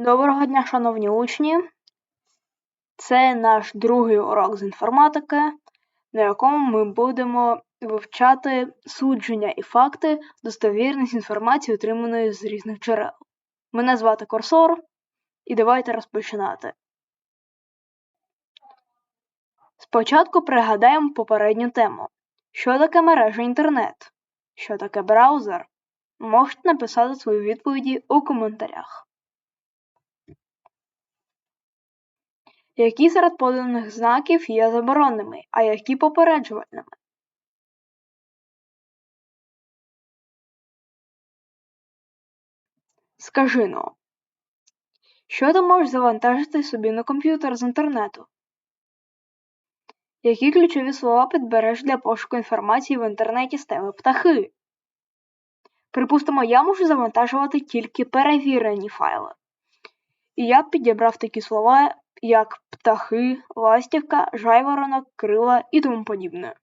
Доброго дня, шановні учні! Це наш другий урок з інформатики, на якому ми будемо вивчати судження і факти, достовірність інформації, отриманої з різних джерел. Мене звати Корсор, і давайте розпочинати. Спочатку пригадаємо попередню тему. Що таке мережа інтернет? Що таке браузер? Можете написати свої відповіді у коментарях. Які серед поданих знаків є забороненими, а які попереджувальними? Скажи но, що ти можеш завантажити собі на комп'ютер з інтернету? Які ключові слова підбереш для пошуку інформації в інтернеті з теми птахи? Припустимо, я можу завантажувати тільки перевірені файли. І я підібрав такі слова, як птахи, ластівка, жайворонок, крила і тому подібне.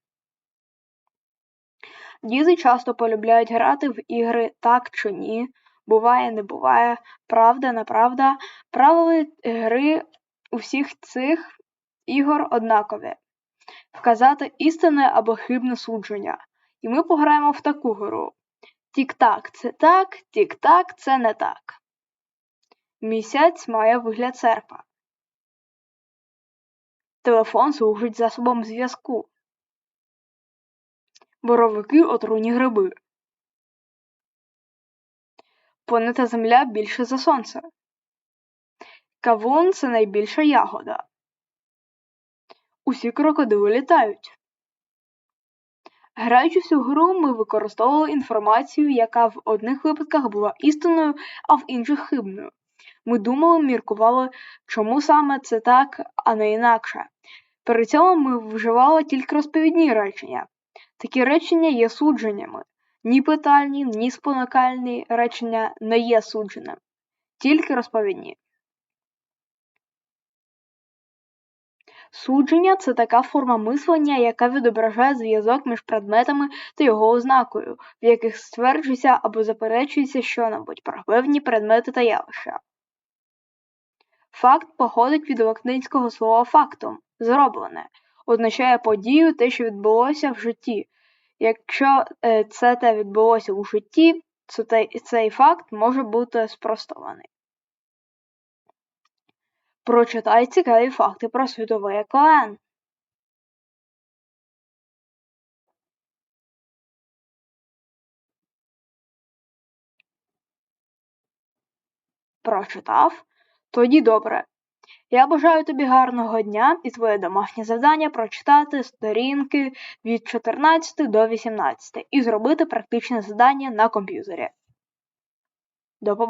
Діти часто полюбляють грати в ігри так чи ні, буває, не буває, правда, неправда. Правила гри у всіх цих ігор однакові вказати істинне або хибне судження. І ми пограємо в таку гру. Тік-так це так, тік-так це не так. Місяць має вигляд серпа. Телефон служить засобом зв'язку. Боровики отруйні гриби. Планета Земля більше за сонце. Кавун це найбільша ягода. Усі крокодили літають. Граючи цю гру, ми використовували інформацію, яка в одних випадках була істинною, а в інших хибною. Ми думали, міркували, чому саме це так, а не інакше. При цьому ми вживали тільки розповідні речення. Такі речення є судженнями. Ні питальні, ні спонукальні речення не є судженим, тільки розповідні. Судження це така форма мислення, яка відображає зв'язок між предметами та його ознакою, в яких стверджується або заперечується що-небудь про певні предмети та явища. Факт походить від латинського слова фактум зроблене, означає подію те, що відбулося в житті. Якщо е, це те відбулося у житті, то цей факт може бути спростований. Прочитай цікаві факти про Світовий океан. Прочитав? Тоді добре. Я бажаю тобі гарного дня і твоє домашнє завдання прочитати сторінки від 14 до 18 і зробити практичне завдання на комп'ютері. До побачення.